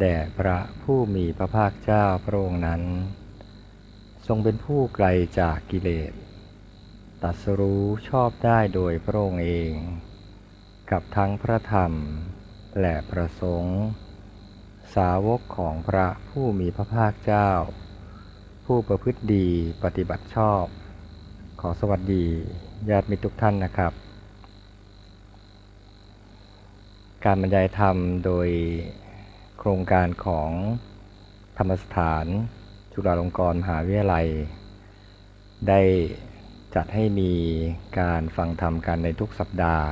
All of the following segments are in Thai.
แด่พระผู้มีพระภาคเจ้าพระองค์นั้น ทรงเป็นผู้ไกลจากกิเลสตัสรู้ชอบได้โดยพระองค์เอง กับทั้งพระธรรมและประสงค์ สาวกของพระผู้มีพระภาคเจ้า ผู้ประพฤติดีปฏิบัติชอบ ขอสวัสดีญาติมิตรทุกท่านนะครับ การบรรยายธรรมโดย โครงการของธรรมสถาน จุฬาลงกรณ์มหาวิทยาลัย ได้จัดให้มีการฟังธรรมกันในทุกสัปดาห์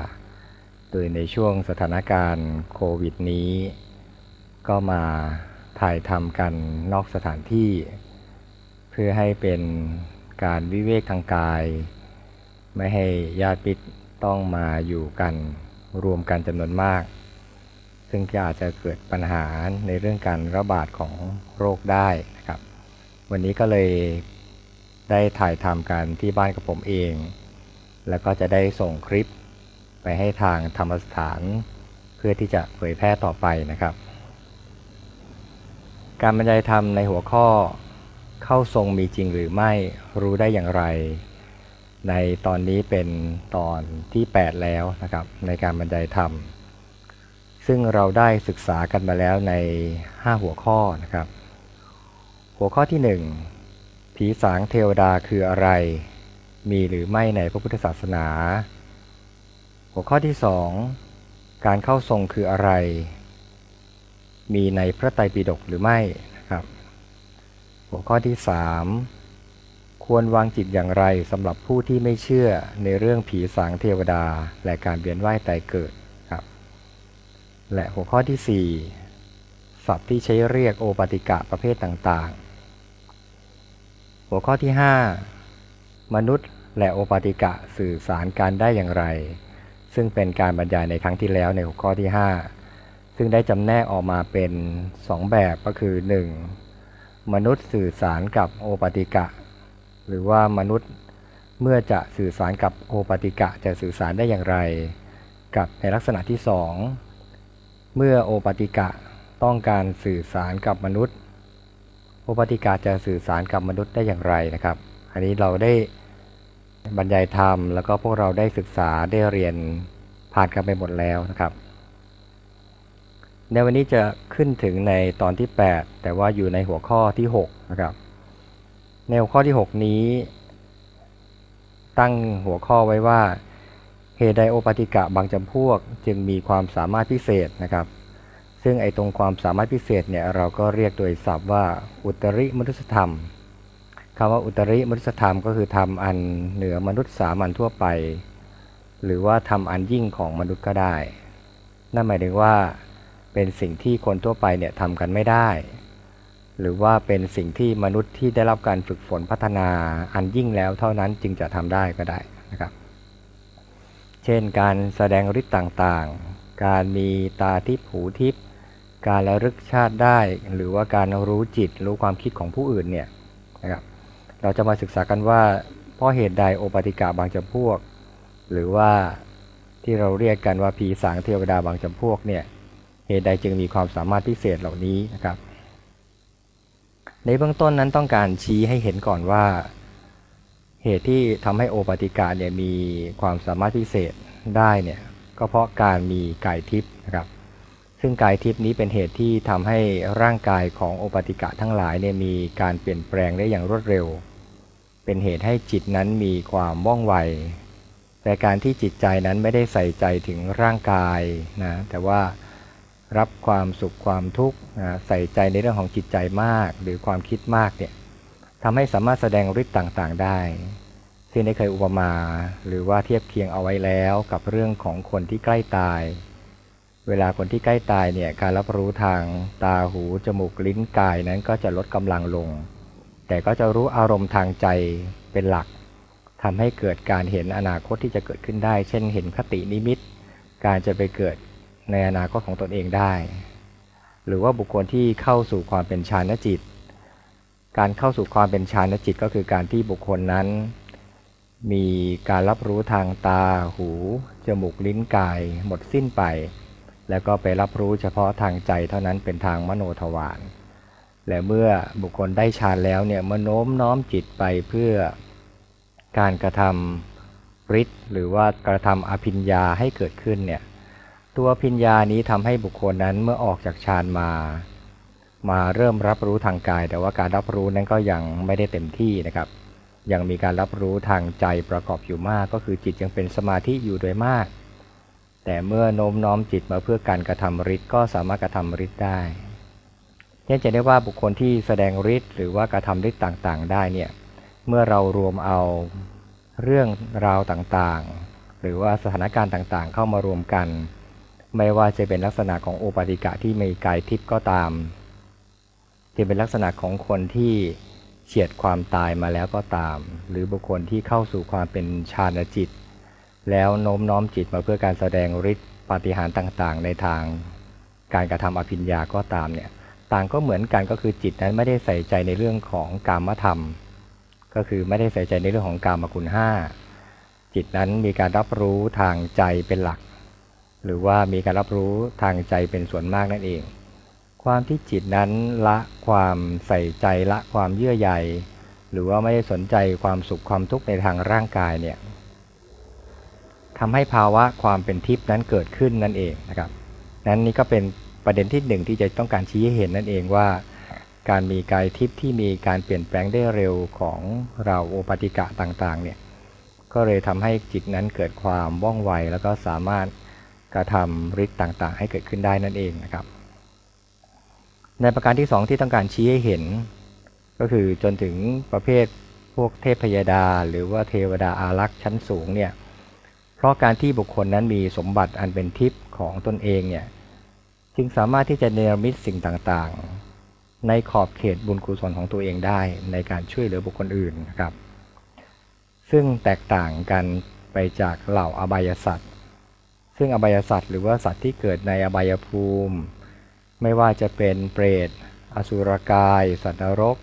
โดยในช่วงสถานการณ์โควิดนี้ ก็มาถ่ายทำกันนอกสถานที่ เพื่อให้เป็นการวิเวกทางกาย ไม่ให้ญาติปิตต้องมาอยู่กันรวมกันจำนวนมาก ซึ่งก็อาจจะเกิดปัญหาในเรื่องการระบาดของโรคได้นะครับ วันนี้ก็เลยได้ถ่ายทำกันที่บ้านกับผมเอง แล้วก็จะได้ส่งคลิปไปให้ทางธรรมสถานเพื่อที่จะเผยแพร่ต่อไปนะครับ การบรรยายธรรมในหัวข้อเข้าทรงมีจริงหรือไม่รู้ได้อย่างไร ในตอนนี้เป็นตอนที่ 8 แล้วนะครับ ในการบรรยายธรรม ซึ่งเราได้ศึกษากันมาแล้วใน 5 หัวข้อนะครับ หัวข้อที่ 1 ผีสางเทวดาคืออะไร มีหรือไม่ในพระพุทธศาสนา หัวข้อที่ 2 การเข้าทรงคืออะไร มีในพระไตรปิฎกหรือไม่นะครับ หัวข้อที่ 3 ควรวางจิตอย่างไรสำหรับผู้ที่ไม่เชื่อในเรื่องผีสางเทวดาและการเวียนว่ายตายเกิด และหัวข้อที่ 4 ศัพท์ที่ใช้เรียกโอปติกะประเภทต่างๆ หัวข้อที่ 5 มนุษย์และโอปติกะสื่อสารการได้อย่างไร ซึ่งเป็นการบรรยายในครั้งที่แล้วในหัวข้อที่ 5 ซึ่งได้จำแนกออกมาเป็น 2 แบบก็คือ 1. มนุษย์สื่อสารกับโอปติกะ หรือว่ามนุษย์เมื่อจะสื่อสารกับโอปติกะจะสื่อสารได้อย่างไร กับในลักษณะที่ 2 เมื่อโอปติกะต้องการสื่อสารกับมนุษย์ โอปติกะจะสื่อสารกับมนุษย์ได้อย่างไรนะครับ อันนี้เราได้บรรยายธรรม แล้วก็พวกเราได้ศึกษาได้เรียนผ่านกันไปหมดแล้วนะครับ ในวันนี้จะขึ้นถึงในตอนที่ 8 แต่ว่าอยู่ในหัวข้อที่6นะครับในหัวข้อที่ 6 นี้ ตั้งหัวข้อไว้ว่า เหตุใดโอปติกะบางจำพวกจึงมีความสามารถพิเศษนะครับ ซึ่งไอตรงความสามารถพิเศษเนี่ยเราก็เรียกโดยศัพท์ว่าอุตริมนุษยธรรมคำว่าอุตริมนุษยธรรมก็คือทำอันเหนือมนุษย์สามัญทั่วไป หรือว่าทำอันยิ่งของมนุษย์ก็ได้ นั่นหมายถึงว่าเป็นสิ่งที่คนทั่วไปเนี่ยทำกันไม่ได้ หรือว่าเป็นสิ่งที่มนุษย์ที่ได้รับการฝึกฝนพัฒนาอันยิ่งแล้วเท่านั้นจึงจะทำได้ก็ได้นะครับ เช่นการแสดงฤทธิ์ต่างๆ การมีตาทิพหูทิพการระลึกชาติได้ หรือว่าการรู้จิตรู้ความคิดของผู้อื่นเนี่ยนะครับเราจะมาศึกษากันว่าเพราะเหตุใดโอปติกะบางจำพวก หรือว่าที่เราเรียกกันว่าผีสางเทวดาบางจำพวกเนี่ยเหตุใดจึงมีความสามารถพิเศษเหล่านี้นะครับ ในเบื้องต้นนั้นต้องการชี้ให้เห็นก่อนว่า เหตุที่ทำให้โอปติกาเนี่ยมีความสามารถพิเศษได้เนี่ยก็เพราะการมีกายทิพย์นะครับซึ่งกายทิพย์นี้เป็นเหตุที่ทำให้ร่างกายของโอปติกะทั้งหลายเนี่ยมีการเปลี่ยนแปลงได้อย่างรวดเร็ว เป็นเหตุให้จิตนั้นมีความว่องไว แต่การที่จิตใจนั้นไม่ได้ใส่ใจถึงร่างกายนะแต่ว่ารับความสุขความทุกข์ใส่ใจในเรื่องของจิตใจมาก หรือความคิดมากเนี่ยทำให้สามารถแสดงฤทธิ์ต่างๆได้ ซึ่งได้เคยอุปมา หรือว่าเทียบเคียงเอาไว้แล้วกับเรื่องของคนที่ใกล้ตาย เวลาคนที่ใกล้ตายเนี่ยการรับรู้ทางตาหูจมูกลิ้นกายนั้นก็จะลดกำลังลง แต่ก็จะรู้อารมณ์ทางใจเป็นหลักทำให้เกิดการเห็นอนาคตที่จะเกิดขึ้นได้ เช่นเห็นคตินิมิต การจะไปเกิดในอนาคตของตนเองได้ หรือว่าบุคคลที่เข้าสู่ความเป็นฌานจิต การเข้าสู่ความเป็นฌานจิตก็คือการที่บุคคลนั้น มีการรับรู้ทางตา หู จมูก ลิ้น กาย หมดสิ้นไป แล้วก็ไปรับรู้เฉพาะทางใจเท่านั้นเป็นทางมโนทวาร และเมื่อบุคคลได้ฌานแล้วเนี่ยมโน้มน้อมจิตไปเพื่อการกระทำฤทธิ์หรือว่ากระทำอภิญญาให้เกิดขึ้นเนี่ย ตัวอภิญญานี้ทำให้บุคคลนั้นเมื่อออกจากฌานมา มาเริ่มรับรู้ทางกาย แต่ว่าการรับรู้นั้นก็ยังไม่ได้เต็มที่นะครับ ยังมีการรับรู้ทางใจประกอบอยู่มากก็คือจิตยังเป็นสมาธิอยู่โดยมาก แต่เมื่อโน้มน้อมจิตมาเพื่อการกระทำฤทธิ์ก็สามารถกระทำฤทธิ์ได้ยังจะได้ว่าบุคคลที่แสดงฤทธิ์หรือว่ากระทำฤทธิ์ต่างๆ ได้เนี่ยเมื่อเรารวมเอาเรื่องราวต่างๆ หรือว่าสถานการณ์ต่างๆ เข้ามารวมกัน ไม่ว่าจะเป็นลักษณะของโอปติกะที่มีกายทิพย์ก็ตามจะเป็นลักษณะของคนที่ เฉียดความตายมาแล้วก็ตาม หรือบุคคลที่เข้าสู่ความเป็นฌานจิต แล้วโน้มน้อมจิตมาเพื่อการแสดงฤทธิ์ปาฏิหาริย์ต่างๆ ในทางการกระทำอภิญญาก็ตามเนี่ยต่างก็เหมือนกันก็คือจิตนั้นไม่ได้ใส่ใจในเรื่องของกามธรรม ก็คือไม่ได้ใส่ใจในเรื่องของกามคุณห้าจิตนั้นมีการรับรู้ทางใจเป็นหลัก หรือว่ามีการรับรู้ทางใจเป็นส่วนมากนั่นเอง ความที่จิตนั้นละความใส่ใจละความเยื่อใยหรือว่าไม่ได้สนใจความสุขความทุกข์ในทางร่างกายเนี่ยทำให้ภาวะความเป็นทิพย์นั้นเกิดขึ้นนั่นเองนะครับ นั้นนี่ก็เป็นประเด็นที่หนึ่งที่จะต้องการชี้ให้เห็นนั่นเองว่า การมีกายทิพย์ที่มีการเปลี่ยนแปลงได้เร็วของเราโอปติกะต่างๆ เนี่ยก็เลยทำให้จิตนั้นเกิดความว่องไวแล้วก็สามารถกระทำฤทธิ์ต่างๆ ให้เกิดขึ้นได้นั่นเองนะครับ ในประการที่สองที่ต้องการชี้ให้เห็น ก็คือจนถึงประเภทพวกเทพพยดา หรือว่าเทวดาอารักษ์ชั้นสูงเนี่ยเพราะการที่บุคคลนั้นมีสมบัติอันเป็นทิพย์ของตนเองเนี่ยจึงสามารถที่จะเนรมิตสิ่งต่างๆ ในขอบเขตบุญกุศลของตัวเองได้ในการช่วยเหลือบุคคลอื่นนะครับ ซึ่งแตกต่างกันไปจากเหล่าอบายสัตว์ซึ่งอบายสัตว์หรือว่าสัตว์ที่เกิดในอบายภูมิ ไม่ว่าจะเป็นเปรต อสุรกาย สัตว์นรก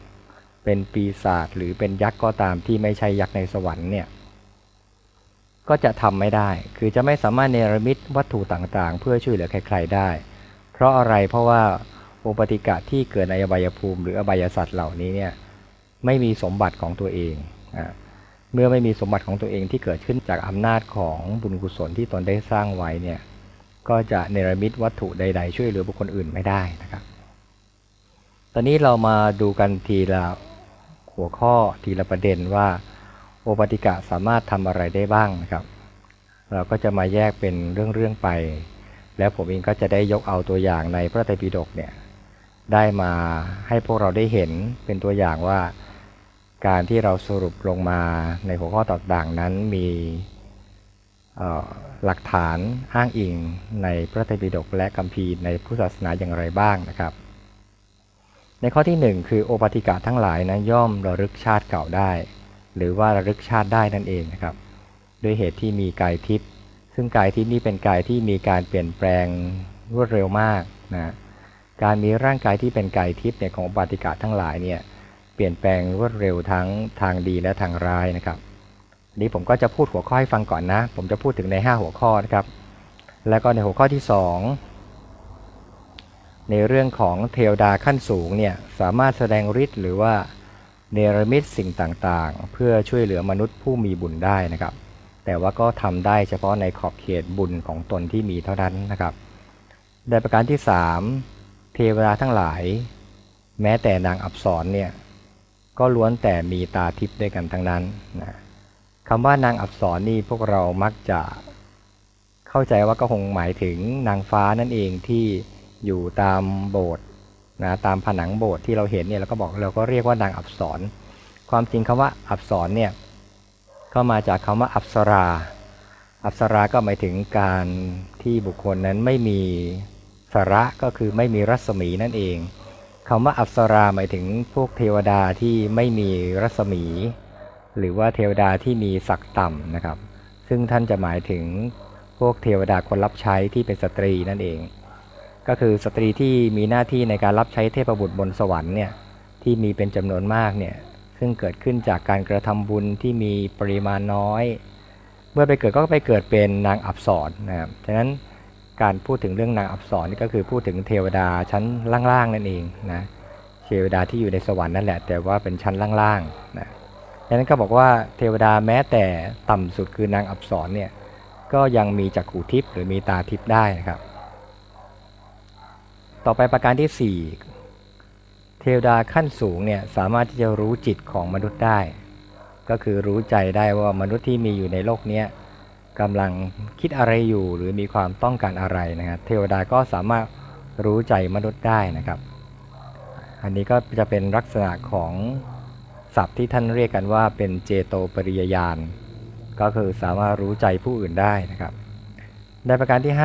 เป็นปีศาจหรือเป็นยักษ์ก็ตามที่ไม่ใช่ยักษ์ในสวรรค์เนี่ย ก็จะทำไม่ได้ คือจะไม่สามารถเนรมิตวัตถุต่างๆ เพื่อช่วยเหลือใครๆได้ เพราะอะไร เพราะว่าโอปติกะที่เกิดในอบายภูมิ หรืออบายสัตว์เหล่านี้เนี่ยไม่มีสมบัติของตัวเองอ่าเมื่อไม่มีสมบัติของตัวเองที่เกิดขึ้นจากอำนาจของบุญกุศลที่ตนได้สร้างไว้เนี่ย ก็จะเนรมิตวัตถุใด ๆ ช่วยเหลือบุคคลอื่นไม่ได้นะครับ ตอนนี้เรามาดูกันทีละหัวข้อทีละประเด็นว่า โอปติกะสามารถทำอะไรได้บ้างนะครับ เราก็จะมาแยกเป็นเรื่องๆไป แล้วผมเองก็จะได้ยกเอาตัวอย่างในพระไตรปิฎกเนี่ยได้มาให้พวกเราได้เห็นเป็นตัวอย่างว่า การที่เราสรุปลงมาในหัวข้อต่างๆนั้นมี หลักฐานอ้างอิงในพระไตรปิฎกและคัมภีร์ในพุทธศาสนาอย่างไรบ้างนะครับ ในข้อที่ 1 คือโอปติกะทั้งหลายนะย่อมระลึกชาติเก่าได้ หรือว่าระลึกชาติได้นั่นเองนะครับ ด้วยเหตุที่มีกายทิพย์ซึ่งกายทิพย์นี้เป็นกายที่มีการเปลี่ยนแปลงรวดเร็วมากนะการมีร่างกายที่เป็นกายทิพย์เนี่ยของโอปติกะทั้งหลายเนี่ยเปลี่ยนแปลงรวดเร็วทั้งทางดีและทางร้ายนะครับ นี้ผมก็จะพูดหัวข้อให้ฟังก่อนนะ ผมจะพูดถึงใน 5 หัวข้อนะครับ แล้วก็ในหัวข้อที่ 2 ในเรื่องของเทวดาขั้นสูงเนี่ยสามารถแสดงฤทธิ์หรือว่าเนรมิตสิ่งต่างๆ เพื่อช่วยเหลือมนุษย์ผู้มีบุญได้นะครับ แต่ว่าก็ทำได้เฉพาะในขอบเขตบุญของตนที่มีเท่านั้นนะครับในประการที่ 3 เทวดาทั้งหลาย แม้แต่นางอับสรเนี่ยก็ล้วนแต่มีตาทิพย์ด้วยกันทั้งนั้นนะ คำว่านางอับสรนี่พวกเรามักจะเข้าใจว่าก็คงหมายถึงนางฟ้านั่นเองที่อยู่ตามโบสถ์นะตามผนังโบสถ์ที่เราเห็นเนี่ยเราก็บอกเราก็เรียกว่านางอับสรความจริงคำว่าอับสรเนี่ยก็มาจากคำว่าอับสรา อับสราก็หมายถึงการที่บุคคลนั้นไม่มีสาระก็คือไม่มีรัศมีนั่นเองคำว่าอับสราหมายถึงพวกเทวดาที่ไม่มีรัศมี หรือว่าเทวดาที่มีศักดิ์ต่ำนะครับ ซึ่งท่านจะหมายถึงพวกเทวดาคนรับใช้ที่เป็นสตรีนั่นเอง ก็คือสตรีที่มีหน้าที่ในการรับใช้เทพบุตรบนสวรรค์เนี่ยที่มีเป็นจำนวนมากเนี่ยซึ่งเกิดขึ้นจากการกระทำบุญที่มีปริมาณน้อย เมื่อไปเกิดก็ไปเกิดเป็นนางอับสรนะครับฉะนั้นการพูดถึงเรื่องนางอับสรนี่ก็คือพูดถึงเทวดาชั้นล่างๆนั่นเองนะเทวดาที่อยู่ในสวรรค์นั่นแหละ แต่ว่าเป็นชั้นล่างๆนะ ดังนั้นก็บอกว่าเทวดาแม้แต่ต่ำสุดคือนางอับสรเนี่ยก็ยังมีจักขุทิพย์หรือมีตาทิพย์ได้นะครับ ต่อไปประการที่ 4 เทวดาขั้นสูงเนี่ยสามารถที่จะรู้จิตของมนุษย์ได้ ก็คือรู้ใจได้ว่ามนุษย์ที่มีอยู่ในโลกนี้กำลังคิดอะไรอยู่หรือมีความต้องการอะไรนะครับเทวดาก็สามารถรู้ใจมนุษย์ได้นะครับ อันนี้ก็จะเป็นลักษณะของ ศัพท์ที่ท่านเรียกกันว่าเป็นเจโตปริยญาณก็คือสามารถรู้ใจผู้อื่นได้นะครับ ในประการที่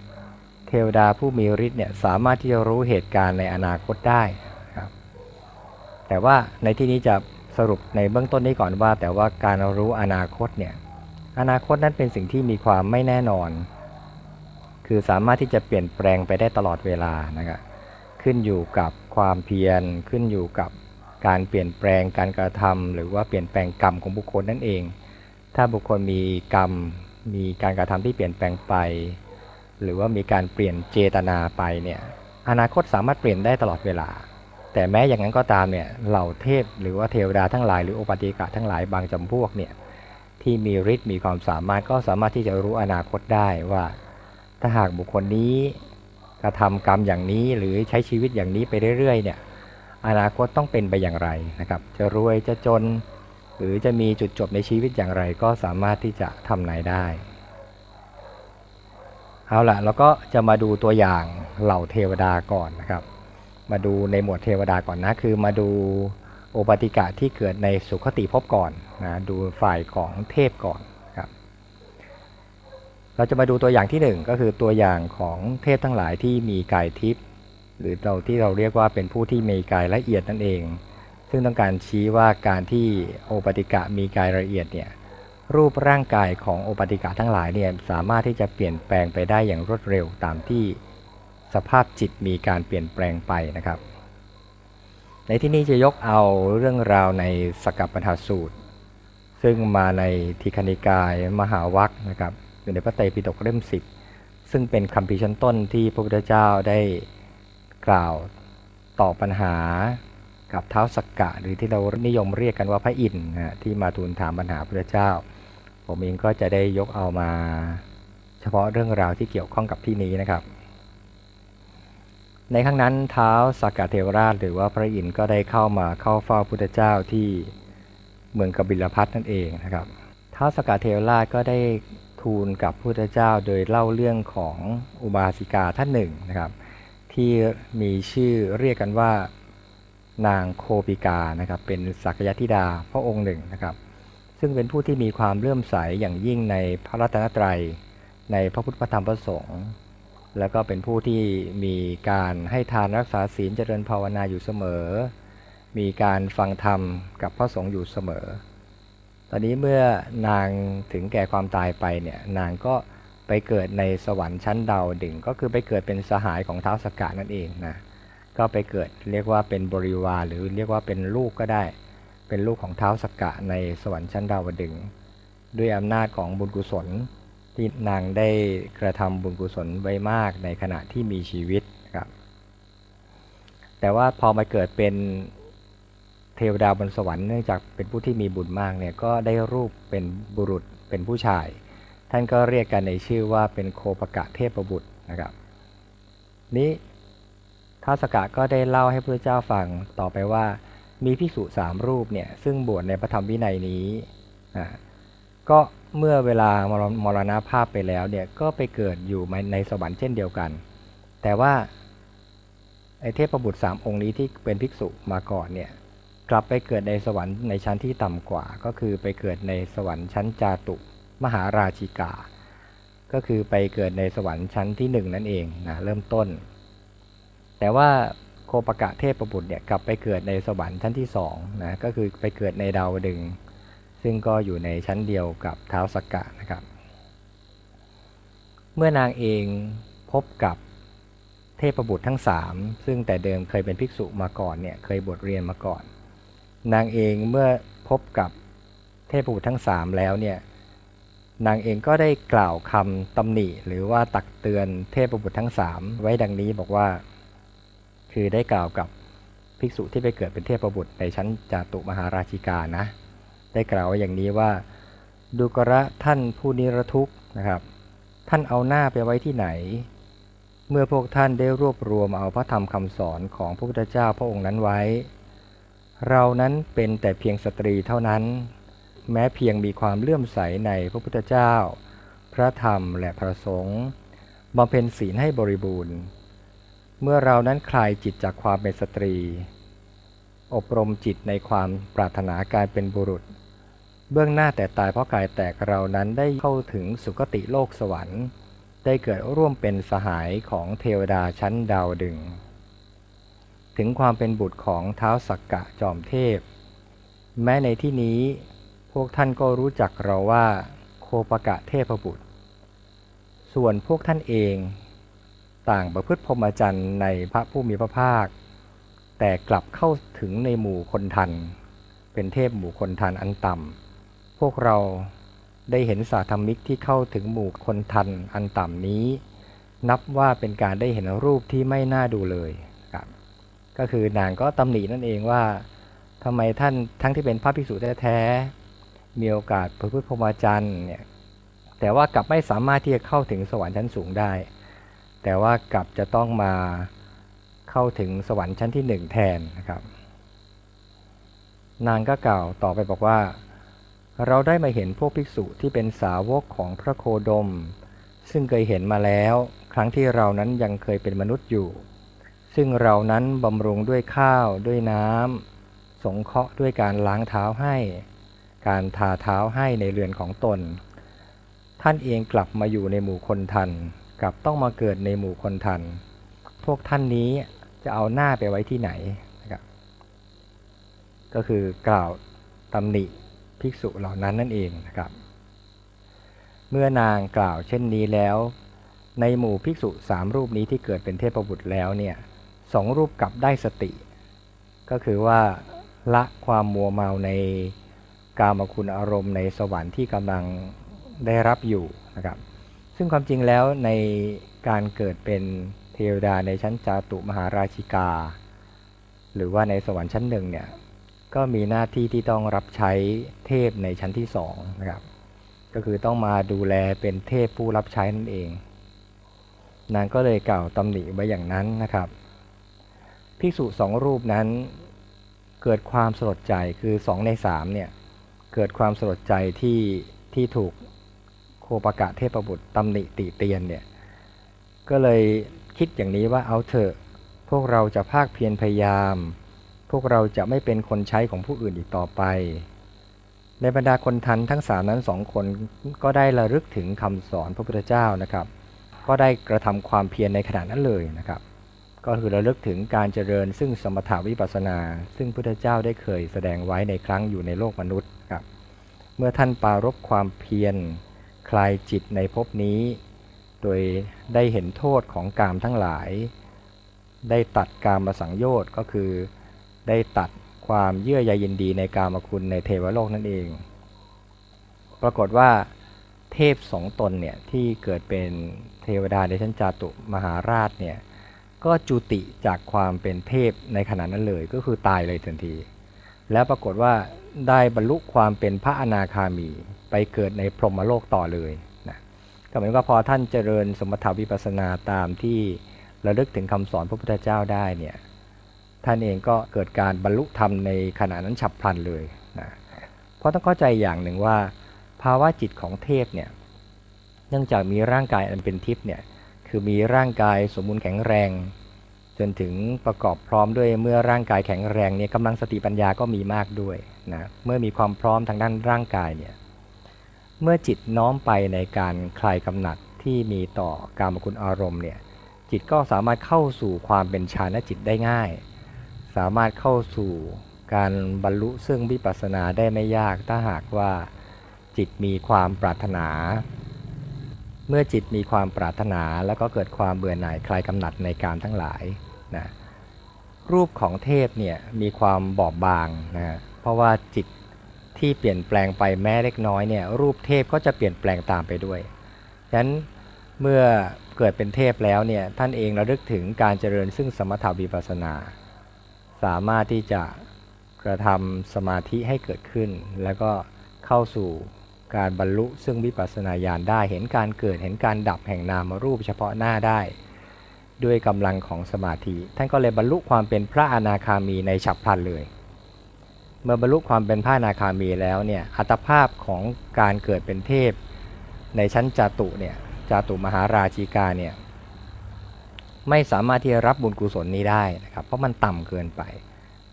5 เทวดาผู้มีฤทธิ์เนี่ยสามารถที่จะรู้เหตุการณ์ในอนาคตได้ครับแต่ว่าในที่นี้จะสรุปในเบื้องต้นนี้ก่อนว่า แต่ว่าการรู้อนาคตเนี่ยอนาคตนั้นเป็นสิ่งที่มีความไม่แน่นอน คือสามารถที่จะเปลี่ยนแปลงไปได้ตลอดเวลานะครับขึ้นอยู่กับความเพียรขึ้นอยู่กับ การเปลี่ยนแปลงการกระทำหรือว่าเปลี่ยนแปลงกรรมของบุคคลนั่นเอง ถ้าบุคคลมีกรรม มีการกระทำที่เปลี่ยนแปลงไป หรือว่ามีการเปลี่ยนเจตนาไปเนี่ยอนาคตสามารถเปลี่ยนได้ตลอดเวลา แต่แม้อย่างนั้นก็ตามเนี่ยเหล่าเทพหรือว่าเทวดาทั้งหลายหรือโอปติกะทั้งหลายบางจำพวกเนี่ยที่มีฤทธิ์มีความสามารถก็สามารถที่จะรู้อนาคตได้ว่า ถ้าหากบุคคลนี้กระทำกรรมอย่างนี้หรือใช้ชีวิตอย่างนี้ไปเรื่อยๆเนี่ย อนาคตต้องเป็นไปอย่างไรนะครับ จะรวยจะจน หรือจะมีจุดจบในชีวิตอย่างไร ก็สามารถที่จะทำนายได้ เอาละเราก็จะมาดูตัวอย่างเหล่าเทวดาก่อนนะครับ มาดูในหมวดเทวดาก่อนนะ คือมาดูโอปติกะที่เกิดในสุขติภพก่อนนะดูฝ่ายของเทพก่อนครับ เราจะมาดูตัวอย่างที่หนึ่งก็คือตัวอย่างของเทพทั้งหลายที่มีกายทิพย์ หรือเราที่เราเรียกว่าเป็นผู้ที่มีกายละเอียดนั่นเอง ซึ่งต้องการชี้ว่าการที่โอปติกะมีกายละเอียดเนี่ยรูปร่างกายของโอปติกะทั้งหลายเนี่ยสามารถที่จะเปลี่ยนแปลงไปได้อย่างรวดเร็วตามที่สภาพจิตมีการเปลี่ยนแปลงไปนะครับ ในที่นี้จะยกเอาเรื่องราวในสกัปปทาสูตร ซึ่งมาในทีคณิกายมหาวัคนะครับอยู่ในพระไตรปิฎกเล่มสิบซึ่งเป็นคำพิชั้นต้นที่พระพุทธเจ้าได้ กล่าวตอบปัญหากับเท้าสักกะ หรือที่เรานิยมเรียกกันว่าพระอินทร์ที่มาทูลถามปัญหาพระเจ้า ผมเองก็จะได้ยกเอามา เฉพาะเรื่องราวที่เกี่ยวข้องกับที่นี้นะครับ ในครั้งนั้นเท้าสักกะเทวราช หรือว่าพระอินทร์ก็ได้เข้ามาเข้าเฝ้าพุทธเจ้าที่เมืองกบิลพัทนั่นเองนะครับท้าสักกะเทวราชก็ได้ทูลกับพุทธเจ้าโดยเล่าเรื่องของอุบาสิกาท่านหนึ่งนะครับ ที่มีชื่อเรียกกันว่า นางโคปิกานะครับเป็นสักยธิดาพระองค์หนึ่งนะครับ ซึ่งเป็นผู้ที่มีความเลื่อมใสอย่างยิ่งในพระรัตนตรัย ในพระพุทธธรรมพระสงฆ์แล้วก็เป็นผู้ที่มีการให้ทานรักษาศีลเจริญภาวนาอยู่เสมอ มีการฟังธรรมกับพระสงฆ์อยู่เสมอ ตอนนี้เมื่อนางถึงแก่ความตายไปเนี่ยนางก็ ไปเกิดในสวรรค์ชั้นดาวดึงก็คือไปเกิดเป็นสหายของท้าวสกกะนั่นเองนะก็ไปเกิดเรียกว่าเป็นบริวารหรือเรียกว่าเป็นลูกก็ได้ เป็นลูกของท้าวสกกะในสวรรค์ชั้นดาวดึงด้วยอำนาจของบุญกุศลที่นางได้กระทำบุญกุศลไว้มากในขณะที่มีชีวิตครับแต่ว่าพอมาเกิดเป็นเทวดาบนสวรรค์เนื่องจากเป็นผู้ที่มีบุญมากเนี่ยก็ได้รูปเป็นบุรุษเป็นผู้ชาย ท่านก็เรียกกันในชื่อว่าเป็นโคปกะเทพบุตรนะครับนี้ท้าสกะก็ได้เล่าให้พระเจ้าฟังต่อไปว่า มีภิกษุสามรูปเนี่ยซึ่งบวชในพระธรรมวินัยนี้อ่าก็เมื่อเวลามรมรณภาพไปแล้วเนี่ยก็ไปเกิดอยู่ในสวรรค์เช่นเดียวกัน แต่ว่าไอเทพบุตรสามองค์นี้ที่เป็นภิกษุมาก่อนเนี่ยกลับไปเกิดในสวรรค์ในชั้นที่ต่ำกว่า ก็คือไปเกิดในสวรรค์ชั้นจาตุ มหาราชิกา ก็คือไปเกิดในสวรรค์ชั้นที่หนึ่งนั่นเองนะเริ่มต้น แต่ว่าโคปกะเทพบุตรเนี่ยกลับไปเกิดในสวรรค์ชั้นที่สองนะก็คือไปเกิดในดาวดึง ซึ่งก็อยู่ในชั้นเดียวกับเท้าวสกกะนะครับ เมื่อนางเองพบกับเทพบุตรทั้งสามซึ่งแต่เดิมเคยเป็นภิกษุมาก่อนเนี่ยเคยบวชเรียนมาก่อน นางเองเมื่อพบกับเทพบุตรทั้งสามแล้วเนี่ย นางเองก็ได้กล่าวคำตำหนิ หรือว่าตักเตือนเทพบุตรทั้งสามไว้ดังนี้บอกว่า คือได้กล่าวกับภิกษุที่ไปเกิดเป็นเทพบุตรในชั้นจาตุมหาราชิกานะ ได้กล่าวอย่างนี้ว่า ดูกระท่านผู้นิรทุกนะครับ ท่านเอาหน้าไปไว้ที่ไหน เมื่อพวกท่านได้รวบรวมเอาพระธรรมคำสอนของพระพุทธเจ้าพระองค์นั้นไว้ เรานั้นเป็นแต่เพียงสตรีเท่านั้น แม้เพียงมีความเลื่อมใสในพระพุทธเจ้า พระธรรมและพระสงฆ์บำเพ็ญศีลให้บริบูรณ์ เมื่อเรานั้นคลายจิตจากความเป็นสตรี อบรมจิตในความปรารถนาการเป็นบุรุษ เบื้องหน้าแต่ตายเพราะกายแตกเรานั้นได้เข้าถึงสุคติโลกสวรรค์ ได้เกิดร่วมเป็นสหายของเทวดาชั้นดาวดึง ถึงความเป็นบุตรของเท้าสักกะจอมเทพ แม้ในที่นี้ พวกท่านก็รู้จักเราว่าโคปกะเทพบุตร ส่วนพวกท่านเองต่างประพฤติพรหมจรรย์ในพระผู้มีพระภาค แต่กลับเข้าถึงในหมู่คนทัน เป็นเทพหมู่คนทันอันต่ำพวกเราได้เห็นสาธรรมิกที่เข้าถึงหมู่คนทันอันต่ำนี้ นับว่าเป็นการได้เห็นรูปที่ไม่น่าดูเลยครับก็คือนางก็ตำหนินั่นเองว่าทำไมท่านทั้งที่เป็นพระภิกษุแท้ๆ มีโอกาสประพฤติพรหมจรรย์เนี่ยแต่ว่ากลับไม่สามารถที่จะเข้าถึงสวรรค์ชั้นสูงได้ แต่ว่ากลับจะต้องมาเข้าถึงสวรรค์ชั้นที่หนึ่งแทนนะครับ นางก็กล่าวต่อไปบอกว่า เราได้มาเห็นพวกภิกษุที่เป็นสาวกของพระโคดม ซึ่งเคยเห็นมาแล้ว ครั้งที่เรานั้นยังเคยเป็นมนุษย์อยู่ ซึ่งเรานั้นบำรุงด้วยข้าวด้วยน้ำสงเคราะห์ด้วยการล้างเท้าให้ การทาเท้าให้ในเรือนของตน ท่านเองกลับมาอยู่ในหมู่คนทัน กลับต้องมาเกิดในหมู่คนทัน พวกท่านนี้จะเอาหน้าไปไว้ที่ไหนนะครับก็คือกล่าวตำหนิภิกษุเหล่านั้นนั่นเองนะครับ เมื่อนางกล่าวเช่นนี้แล้ว ในหมู่ภิกษุสามรูปนี้ที่เกิดเป็นเทพบุตรแล้วเนี่ยสองรูปกลับได้สติ ก็คือว่าละความมัวเมาใน กามคุณอารมณ์ในสวรรค์ที่กำลังได้รับอยู่นะครับ ซึ่งความจริงแล้วในการเกิดเป็นเทวดาในชั้นจาตุมหาราชิกา หรือว่าในสวรรค์ชั้นหนึ่งเนี่ยก็มีหน้าที่ที่ต้องรับใช้เทพในชั้นที่สองนะครับก็คือต้องมาดูแลเป็นเทพผู้รับใช้นั่นเอง นางก็เลยกล่าวตำหนิไว้อย่างนั้นนะครับภิกษุสองรูปนั้นเกิดความสลดใจคือสองในสามเนี่ย เกิดความสลดใจที่ที่ถูกโคปกะเทพบุตรตำหนิติเตียนเนี่ยก็เลยคิดอย่างนี้ว่าเอาเถอะพวกเราจะภาคเพียรพยายาม พวกเราจะไม่เป็นคนใช้ของผู้อื่นอีกต่อไป ในบรรดาคนทันทั้งสามนั้นสองคนก็ได้ระลึกถึงคำสอนพระพุทธเจ้านะครับ ก็ได้กระทำความเพียรในขณะนั้นเลยนะครับ ก็คือระลึกถึงการเจริญซึ่งสมถาวิปัสนา ซึ่งพุทธเจ้าได้เคยแสดงไว้ในครั้งอยู่ในโลกมนุษย์ เมื่อท่านปารบความเพียร คลายจิตในภพนี้ โดยได้เห็นโทษของกามทั้งหลาย ได้ตัดกามมาสังโยชน์ก็คือ ได้ตัดความเยื่อใยยินดีในกามคุณในเทวโลกนั่นเอง ปรากฏว่าเทพสองตนเนี่ยที่เกิดเป็นเทวดาในชั้นจาตุมหาราชเนี่ยก็จุติจากความเป็นเทพในขณะนั้นเลยก็คือตายเลยทันที แล้วปรากฏว่า ได้บรรลุความเป็นพระอนาคามีไปเกิดในพรหมโลกต่อเลยนะก็หมายว่าพอท่านเจริญสมถาวิปัสสนาตามที่ระลึกถึงคำสอนพระพุทธเจ้าได้เนี่ยท่านเองก็เกิดการบรรลุธรรมในขณะนั้นฉับพลันเลยนะเพราะต้องเข้าใจอย่างหนึ่งว่า ภาวะจิตของเทพเนี่ยเนื่องจากมีร่างกายอันเป็นทิพย์เนี่ยคือมีร่างกายสมบูรณ์แข็งแรง จนถึงประกอบพร้อมด้วยเมื่อร่างกายแข็งแรงเนี่ยกำลังสติปัญญาก็มีมากด้วยนะเมื่อมีความพร้อมทางด้านร่างกายเนี่ยเมื่อจิตน้อมไปในการคลายกำหนัดที่มีต่อการมคุณอารมณ์เนี่ยจิตก็สามารถเข้าสู่ความเป็นฌานจิตได้ง่าย สามารถเข้าสู่การบรรลุซึ่งวิปัสสนาได้ไม่ยากถ้าหากว่าจิตมีความปรารถนา เมื่อจิตมีความปรารถนาแล้วก็เกิดความเบื่อหน่ายคลายกำหนัดในการทั้งหลาย นะรูปของเทพเนี่ยมีความบอบบางนะเพราะว่าจิตที่เปลี่ยนแปลงไปแม้เล็กน้อยเนี่ยรูปเทพก็จะเปลี่ยนแปลงตามไปด้วยฉะนั้นเมื่อเกิดเป็นเทพแล้วเนี่ยท่านเองระลึกถึงการเจริญซึ่งสมถาวิปัสนา สามารถที่จะกระทำสมาธิให้เกิดขึ้น แล้วก็เข้าสู่การบรรลุซึ่งวิปัสสนาญาณได้เห็นการเกิดเห็นการดับแห่งนามรูปเฉพาะหน้าได้ ด้วยกำลังของสมาธิ ท่านก็เลยบรรลุความเป็นพระอนาคามีในฉับพลันเลย เมื่อบรรลุความเป็นพระอนาคามีแล้วเนี่ยอัตภาพของการเกิดเป็นเทพ ในชั้นจาตุเนี่ยจาตุมหาราชิกาเนี่ยไม่สามารถที่จะรับบุญกุศลนี้ได้นะครับเพราะมันต่ำเกินไป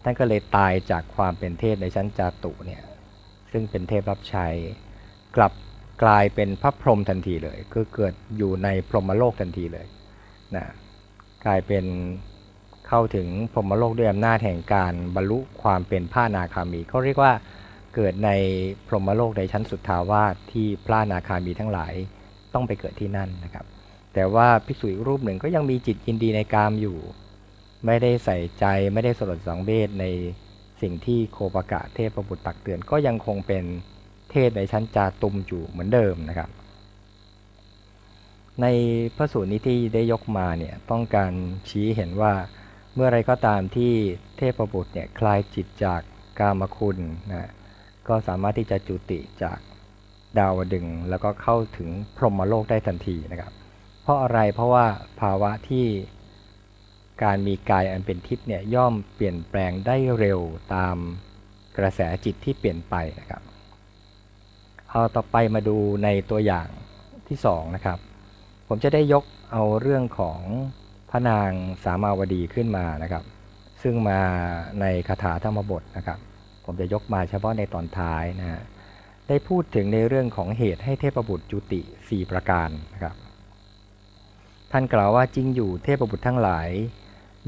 ท่านก็เลยตายจากความเป็นเทพในชั้นจาตุเนี่ยซึ่งเป็นเทพรับใช้กลับกลายเป็นพระพรหมทันทีเลย คือเกิดอยู่ในพรหมโลกทันทีเลยนะ กลายเป็นเข้าถึงพรหมโลกด้วยอำนาจแห่งการบรรลุความเป็นพระนาคามีเขาเรียกว่าเกิดในพรหมโลกในชั้นสุดทาวาสที่พระนาคามีทั้งหลายต้องไปเกิดที่นั่นนะครับ แต่ว่าภิกษุอีกรูปหนึ่งก็ยังมีจิตยินดีในกามอยู่ ไม่ได้ใส่ใจไม่ได้สลดสังเวชในสิ่งที่โคปกะเทพบุตรตักเตือนก็ยังคงเป็นเทพในชั้นจาตุมอยู่เหมือนเดิมนะครับ ในพระสูตรนี้ที่ได้ยกมาเนี่ยต้องการชี้เห็นว่าเมื่อไรก็ตามที่เทพบุตรเนี่ยคลายจิตจากกามคุณนะก็สามารถที่จะจุติจากดาวดึงแล้วก็เข้าถึงพรหมโลกได้ทันทีนะครับ เพราะอะไรเพราะว่าภาวะที่การมีกายอันเป็นทิพย์เนี่ยย่อมเปลี่ยนแปลงได้เร็วตามกระแสจิตที่เปลี่ยนไปนะครับเอาต่อไปมาดูในตัวอย่างที่สองนะครับ ผมจะได้ยกเอาเรื่องของพระนางสามาวดีขึ้นมานะครับ ซึ่งมาในคาถาธรรมบทนะครับ ผมจะยกมาเฉพาะในตอนท้ายนะฮะได้พูดถึงในเรื่องของเหตุให้เทพบุตรจุติ 4 ประการนะครับ ท่านกล่าวว่าจริงอยู่เทพบุตรทั้งหลาย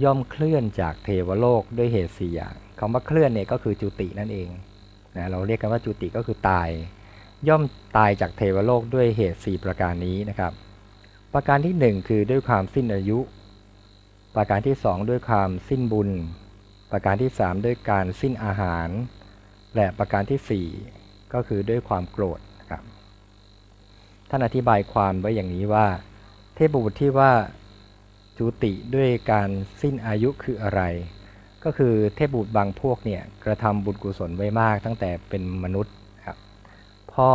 ย่อมเคลื่อนจากเทวโลกด้วยเหตุสี่อย่างคำว่าเคลื่อนเนี่ยก็คือจุตินั่นเองนะเราเรียกกันว่าจุติก็คือตาย ย่อมตายจากเทวโลกด้วยเหตุ 4 ประการนี้นะครับ ประการที่ 1 คือด้วยความสิ้นอายุ ประการที่ 2 ด้วยความสิ้นบุญ ประการที่ 3 ด้วยการสิ้นอาหาร และประการทีสี่ 4 ก็คือด้วยความโกรธครับท่านอธิบายความไว้อย่างนี้ว่า เทพบุตรที่ว่าจุติด้วยการสิ้นอายุคืออะไร ก็คือเทพบุตรบางพวกเนี่ยกระทำบุญกุศลไว้มากตั้งแต่เป็นมนุษย์ครับพอ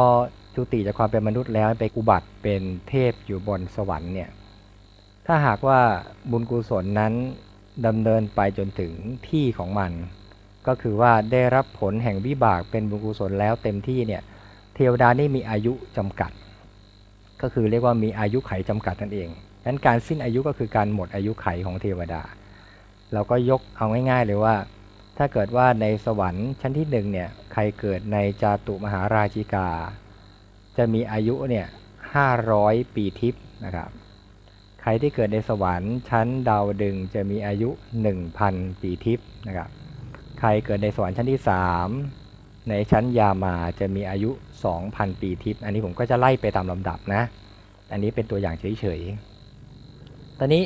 จุติจากความเป็นมนุษย์แล้วไปอุบัติเป็นเทพอยู่บนสวรรค์เนี่ยถ้าหากว่าบุญกุศลนั้นดำเนินไปจนถึงที่ของมัน ก็คือว่าได้รับผลแห่งวิบากเป็นบุญกุศลแล้วเต็มที่เนี่ยเทวดานี่มีอายุจำกัด ก็คือเรียกว่ามีอายุไขจำกัดนั่นเองนั้นการสิ้นอายุก็คือการหมดอายุไขของเทวดา เราก็ยกเอาง่ายๆเลยว่า ถ้าเกิดว่าในสวรรค์ชั้นที่หนึ่งเนี่ยใครเกิดในจาตุมหาราชิกา จะมีอายุเนี่ยห้าร้อยปีทิพย์นะครับ ใครที่เกิดในสวรรค์ชั้นดาวดึงจะมีอายุ 1,000 ปีทิพย์นะครับ ใครเกิดในสวรรค์ชั้นที่ 3 ในชั้นยามาจะมีอายุ 2,000 ปีทิพย์ อันนี้ผมก็จะไล่ไปตามลำดับนะ อันนี้เป็นตัวอย่างเฉยๆ ตอนนี้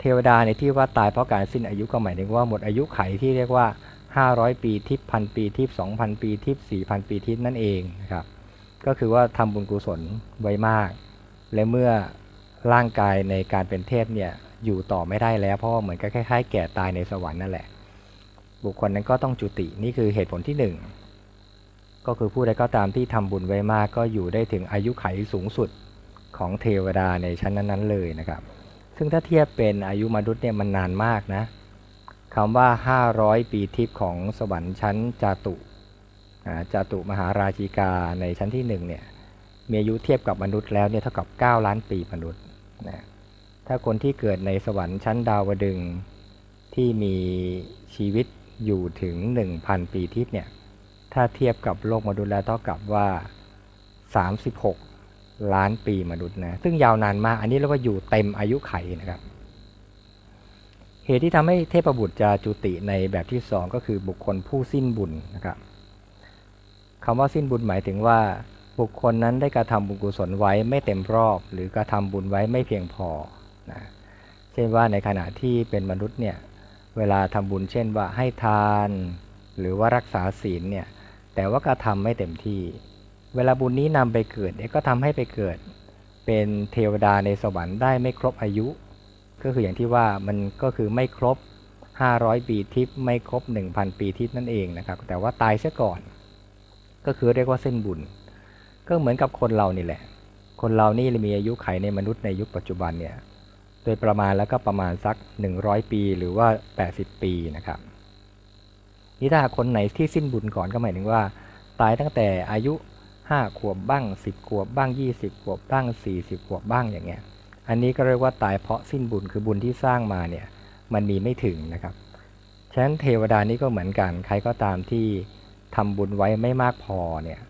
เทวดาในที่ว่าตายเพราะการสิ้นอายุก็หมายถึงว่าหมดอายุไขที่เรียกว่า 500 ปีทิพย์พันปีทิพย์2,000 ปีทิพย์4,000 ปีทิพย์นั่นเองนะครับ ก็คือว่าทำบุญกุศลไว้มาก และเมื่อร่างกายในการเป็นเทพเนี่ยอยู่ต่อไม่ได้แล้ว เพราะเหมือนกับคล้ายๆ แก่ตายในสวรรค์นั่นแหละ บุคคลนั้นก็ต้องจุตินี่คือเหตุผลที่หนึ่งก็คือผู้ใดก็ตามที่ทำบุญไว้มาก ก็อยู่ได้ถึงอายุไขสูงสุดของเทวดาในชั้นนั้น ๆ เลยนะครับ ซึ่งถ้าเทียบเป็นอายุมนุษย์เนี่ยมันนานมากนะคำว่า 500 ปีทิพย์ของสวรรค์ชั้นจาตุ จาตุมหาราชิกาในชั้นที่หนึ่งเนี่ยมีอายุเทียบกับมนุษย์แล้วเนี่ยเท่ากับ 9 ล้านปีมนุษย์นะถ้าคนที่เกิดในสวรรค์ชั้นดาวดึงที่มีชีวิตอยู่ถึง 1,000 ปีทิพย์เนี่ยถ้าเทียบกับโลกมนุษย์แล้วเท่ากับว่า 36 ล้านปีมนุษย์นะซึ่งยาวนานมากอันนี้เรียกว่าอยู่เต็มอายุไขนะครับเหตุที่ทำให้เทพบุตรจะจุติในแบบที่สองก็คือบุคคลผู้สิ้นบุญนะครับ คำว่าสิ้นบุญหมายถึงว่า บุคคลนั้นได้กระทำบุญกุศลไว้ไม่เต็มรอบ หรือกระทำบุญไว้ไม่เพียงพอนะเช่นว่าในขณะที่เป็นมนุษย์เนี่ยเวลาทำบุญเช่นว่าให้ทาน หรือว่ารักษาศีลเนี่ยแต่ว่าก็ทำไม่เต็มที่ เวลาบุญนี้นำไปเกิดเนี่ยก็ทำให้ไปเกิด เป็นเทวดาในสวรรค์ได้ไม่ครบอายุ ก็คืออย่างที่ว่ามันก็คือไม่ครบ 500 ปีทิพย์ไม่ครบ 1,000 ปีทิพย์นั่นเองนะครับแต่ว่าตายเสียก่อน ก็คือเรียกว่าเส้นบุญ ก็เหมือนกับคนเรานี่แหละ คนเรานี่มีอายุไขในมนุษย์ในยุคปัจจุบันเนี่ยโดยประมาณแล้วก็ประมาณสัก 100 ปีหรือว่า 80 ปีนะครับนี่ถ้าคนไหนที่สิ้นบุญก่อนก็หมายถึงว่า ตายตั้งแต่อายุ 5 ขวบบ้าง 10 ขวบบ้าง 20 ขวบบ้าง 40 ขวบบ้างอย่างเงี้ย อันนี้ก็เรียกว่าตายเพราะสิ้นบุญคือบุญที่สร้างมาเนี่ยมันมีไม่ถึงนะครับ ฉะนั้นเทวดานี้ก็เหมือนกัน ใครก็ตามที่ ทำบุญไว้ไม่มากพอเนี่ย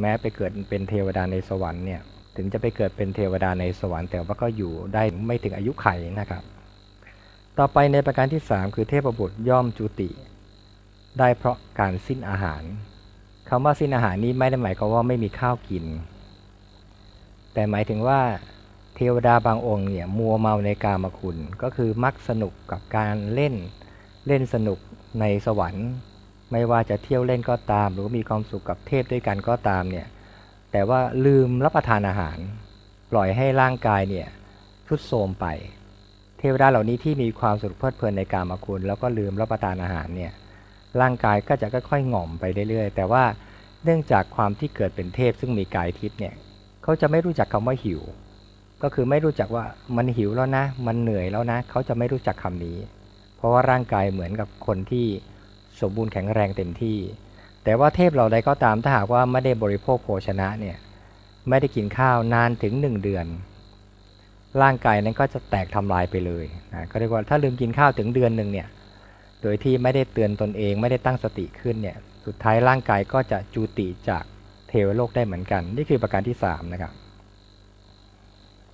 แม้ไปเกิดเป็นเทวดาในสวรรค์เนี่ย ถึงจะไปเกิดเป็นเทวดาในสวรรค์แต่ว่าก็อยู่ได้ไม่ถึงอายุไขนะครับ ต่อไปในประการที่ 3 คือเทพบุตรย่อมจุติ ได้เพราะการสิ้นอาหารคำว่าสิ้นอาหารนี้ไม่ได้หมายความว่าไม่มีข้าวกิน แต่หมายถึงว่าเทวดาบางองค์เนี่ยมัวเมาในกามคุณ ก็คือมักสนุกกับการเล่นเล่นสนุกในสวรรค์ ไม่ว่าจะเที่ยวเล่นก็ตาม หรือมีความสุขกับเทพด้วยกันก็ตามเนี่ยแต่ว่าลืมรับประทานอาหาร ปล่อยให้ร่างกายเนี่ยทุดโทรมไป เทวดาเหล่านี้ที่มีความสุขเพลิดเพลินในกามาคุณ แล้วก็ลืมรับประทานอาหารเนี่ยร่างกายก็จะค่อยๆหง่อมไปเรื่อยๆ แต่ว่าเนื่องจากความที่เกิดเป็นเทพซึ่งมีกายทิพย์เนี่ยเขาจะไม่รู้จักคำว่าหิว ก็คือไม่รู้จักว่ามันหิวแล้วนะ มันเหนื่อยแล้วนะ เขาจะไม่รู้จักคำนี้ เพราะว่าร่างกายเหมือนกับคนที่ สมบูรณ์แข็งแรงเต็มที่ แต่ว่าเทพเราใดก็ตามถ้าหากว่าไม่ได้บริโภคโภชนะเนี่ยไม่ได้กินข้าวนานถึงหนึ่งเดือน ร่างกายนั้นก็จะแตกทำลายไปเลยนะก็เรียกว่าถ้าลืมกินข้าวถึงเดือนหนึ่งเนี่ยโดยที่ไม่ได้เตือนตนเองไม่ได้ตั้งสติขึ้นเนี่ยสุดท้ายร่างกายก็จะจูติจากเทวโลกได้เหมือนกัน นี่คือประการที่3นะครับ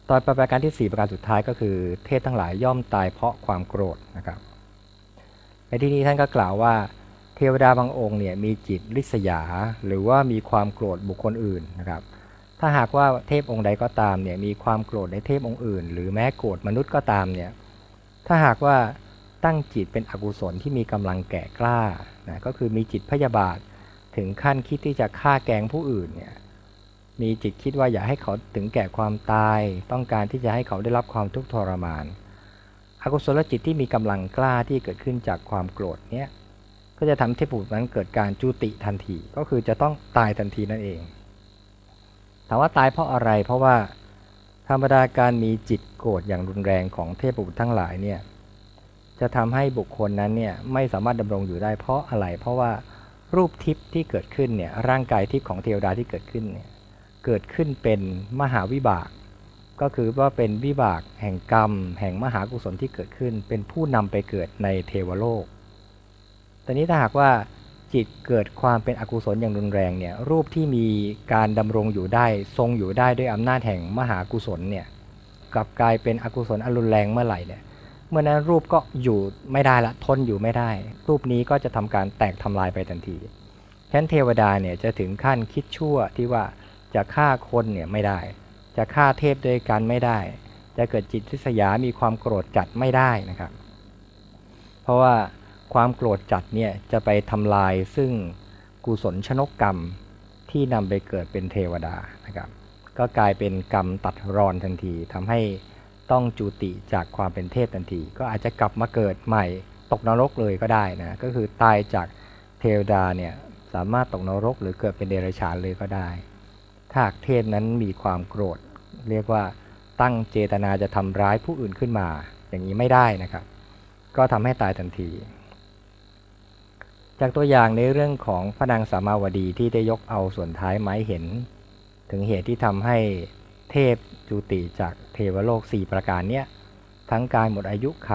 ตอไปประการที่ 4 ประการสุดท้ายก็คือ เทพทั้งหลายย่อมตายเพราะความโกรธนะครับ ในที่นี้ท่านก็กล่าวว่า เทวดาบางองค์เนี่ยมีจิตริษยา หรือว่ามีความโกรธบุคคลอื่นนะครับ ถ้าหากว่าเทพองค์ใดก็ตามเนี่ยมีความโกรธในเทพองค์อื่น หรือแม้โกรธมนุษย์ก็ตามเนี่ยถ้าหากว่าตั้งจิตเป็นอกุศลที่มีกำลังแก่กล้านะก็คือมีจิตพยาบาทถึงขั้นคิดที่จะฆ่าแกงผู้อื่นเนี่ยมีจิตคิดว่าอยากให้เขาถึงแก่ความตาย ต้องการที่จะให้เขาได้รับความทุกข์ทรมาน อกุศลจิตที่มีกำลังกล้าที่เกิดขึ้นจากความโกรธเนี่ยก็จะทำให้ผู้นั้นเกิดการจุติทันทีก็คือจะต้องตายทันทีนั่นเองถามว่าตายเพราะอะไรเพราะว่าธรรมดาการมีจิตโกรธอย่างรุนแรงของเทพบุตรทั้งหลายเนี่ยจะทำให้บุคคลนั้นเนี่ยไม่สามารถดำรงอยู่ได้เพราะอะไร เพราะว่ารูปทิพย์ที่เกิดขึ้นเนี่ยร่างกายทิพย์ของเทวดาที่เกิดขึ้นเนี่ยเกิดขึ้นเป็นมหาวิบาก ก็คือว่าเป็นวิบากแห่งกรรม แห่งมหากุศลที่เกิดขึ้น เป็นผู้นำไปเกิดในเทวโลกแต่นี้ถ้าหากว่าจิตเกิดความเป็นอกุศลอย่างรุนแรงเนี่ยรูปที่มีการดำรงอยู่ได้ ทรงอยู่ได้ด้วยอำนาจแห่งมหากุศลเนี่ยกลับกลายเป็นอกุศลอรุนแรงเมื่อไหร่เนี่ยเมื่อนั้นรูปก็อยู่ไม่ได้ละทนอยู่ไม่ได้ รูปนี้ก็จะทำการแตกทำลายไปทันทีฉะนั้นเทวดาเนี่ยจะถึงขั้นคิดชั่วที่ว่าจะฆ่าคนเนี่ยไม่ได้ จะฆ่าเทพด้วยกันไม่ได้ จะเกิดจิตทิษยามีความโกรธจัดไม่ได้นะครับ เพราะว่าความโกรธจัดเนี่ยจะไปทำลายซึ่งกุศลชนกกรรมที่นำไปเกิดเป็นเทวดานะครับ ก็กลายเป็นกรรมตัดรอนทันทีทำให้ต้องจุติจากความเป็นเทพทันที ก็อาจจะกลับมาเกิดใหม่ตกนรกเลยก็ได้นะ ก็คือตายจากเทวดาเนี่ยสามารถตกนรกหรือเกิดเป็นเดรัจฉานเลยก็ได้ ถ้าเทพนั้นมีความโกรธ เรียกว่าตั้งเจตนาจะทำร้ายผู้อื่นขึ้นมา อย่างนี้ไม่ได้นะครับ ก็ทำให้ตายทันที จากตัวอย่างในเรื่องของพระนางสามาวดีที่ได้ยกเอาส่วนท้ายไม้เห็น ถึงเหตุที่ทำให้เทพจุติจากเทวโลก 4 ประการเนี้ยทั้งการหมดอายุไข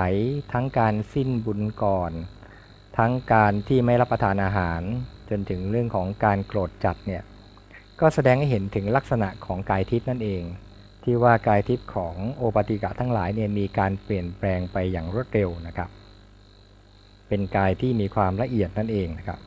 ทั้งการสิ้นบุญก่อน ทั้งการที่ไม่รับประทานอาหาร จนถึงเรื่องของการโกรธจัดเนี่ยก็แสดงให้เห็นถึงลักษณะของกายทิพย์นั่นเอง ที่ว่ากายทิพย์ของโอปติกะทั้งหลายเนี่ยมีการเปลี่ยนแปลงไปอย่างรวดเร็วนะครับ เป็นกายที่มีความละเอียดนั่นเองนะครับ